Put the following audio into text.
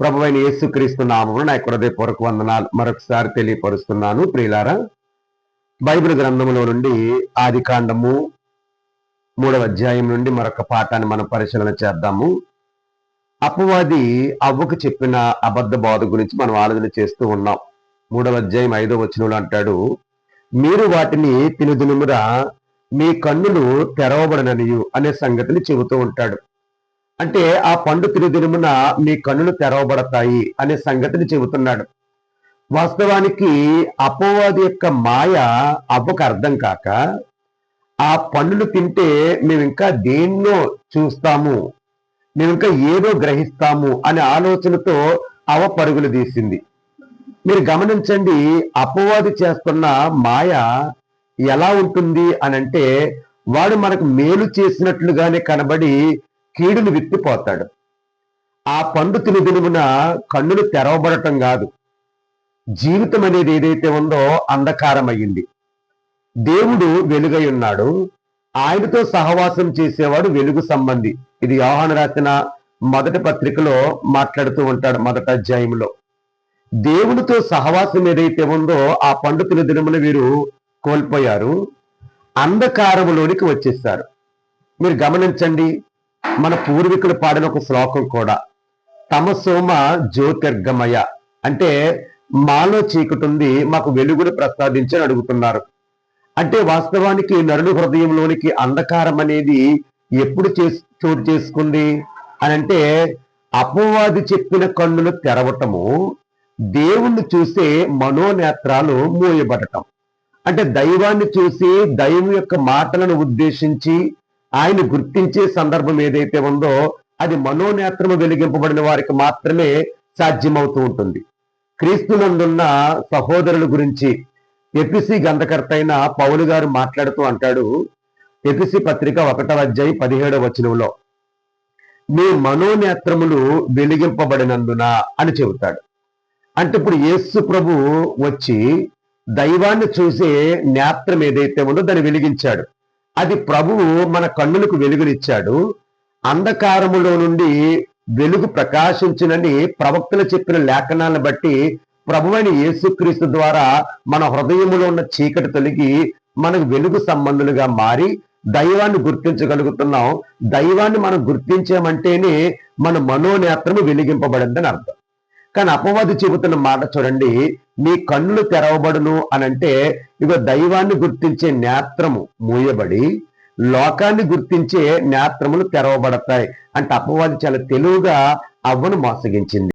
ప్రభు అయిన యేసుక్రీస్తు నామమును నా యొక్క హృదయపూర్వక వందనాలు మరొకసారి తెలియపరుస్తున్నాను. ప్రియులారా బైబిల్ గ్రంథములో నుండి ఆది కాండము మూడవ అధ్యాయం నుండి మరొక పాఠాన్ని మనం పరిశీలన చేద్దాము. అపవాది అవ్వకు చెప్పిన అబద్ధ బోధ గురించి మనం ఆలోచన చేస్తూ ఉన్నాం. మూడవ అధ్యాయం ఐదో వచనంలో అంటాడు మీరు వాటిని తినుదినుమురా మీ కన్నులు తెరవబడననియు అనే సంగతిని చెబుతూ ఉంటాడు. అంటే ఆ పండు తిరుదినమున మీ కన్నులు తెరవబడతాయి అనే సంగతిని చెబుతున్నాడు. వాస్తవానికి అపవాది యొక్క మాయ అవ్వకు అర్థం కాక ఆ పండును తింటే మేము ఇంకా దేన్నో చూస్తాము మేము ఇంకా ఏదో గ్రహిస్తాము అనే ఆలోచనతో అవ పరుగులు తీసింది. మీరు గమనించండి అపవాది చేస్తున్న మాయ ఎలా ఉంటుంది అనంటే వాడు మనకు మేలు చేసినట్లుగానే కనబడి కీడును విత్తిపోతాడు ఆ పండు తినుదినుమున కన్నులు తెరవబడటం కాదు. జీవితం అనేది ఏదైతే ఉందో అంధకారమయ్యింది. దేవుడు వెలుగై ఉన్నాడు. ఆయనతో సహవాసం చేసేవాడు వెలుగు సంబంధి. ఇది యోహాను రాసిన మొదటి పత్రికలో మాట్లాడుతూ ఉంటాడు మొదట అధ్యాయంలో. దేవునితో సహవాసం ఏదైతే ఉందో ఆ పండు దినమున వీరు కోల్పోయారు. అంధకారములోనికి వచ్చేసారు మీరు గమనించండి మన పూర్వీకులు పాడిన ఒక శ్లోకం కూడా. తమ సోమ జ్యోతిర్గమయ. అంటే మాలో చీకటి మాకు వెలుగును ప్రసాదించి అడుగుతున్నారు. అంటే వాస్తవానికి నరుడు హృదయంలోనికి అంధకారం అనేది ఎప్పుడు చేసి చోటు చేసుకుంది? అని అంటే అపవాది చెప్పిన కన్నులు తెరవటము దేవుణ్ణి చూసే మనోనేత్రాలు మూయబడటం. అంటే దైవాన్ని చూసి దైవం యొక్క మాటలను ఉద్దేశించి ఆయన గుర్తించే సందర్భం ఏదైతే ఉందో అది మనోనేత్రము వెలిగింపబడిన వారికి మాత్రమే సాధ్యమవుతూ ఉంటుంది. క్రీస్తునందున్న సహోదరుల గురించి ఎపిసి గంధకర్త అయిన పౌలు గారు మాట్లాడుతూ అంటాడు ఎపిసి పత్రిక ఒకటవ అధ్యాయం పదిహేడవ వచనంలో మీ మనోనేత్రములు వెలిగింపబడినందున అని చెబుతాడు. అంటే ఇప్పుడు యేసు ప్రభు వచ్చి దైవాన్ని చూసే నేత్రం ఏదైతే ఉందో దాన్ని వెలిగించాడు. అది ప్రభువు మన కన్నులకు వెలుగునిచ్చాడు. అంధకారములో నుండి వెలుగు ప్రకాశించునని ప్రవక్తలు చెప్పిన లేఖనాలను బట్టి ప్రభువైన యేసుక్రీస్తు ద్వారా మన హృదయములో ఉన్న చీకటి తొలగి మనకు వెలుగు సంబంధులుగా మారి దైవాన్ని గుర్తించగలుగుతున్నాం. దైవాన్ని మనం గుర్తించామంటేనే మన మనోనేత్రము వెలిగింపబడిందని అర్థం. కానీ అపవాది చెబుతున్న మాట చూడండి మీ కన్నులు తెరవబడును అని అంటే ఇక దైవాన్ని గుర్తించే నేత్రము మూయబడి లోకాన్ని గుర్తించే నేత్రములు తెరవబడతాయి అంటే అపవాది చాలా తెలివిగా అవ్వను మోసగించింది.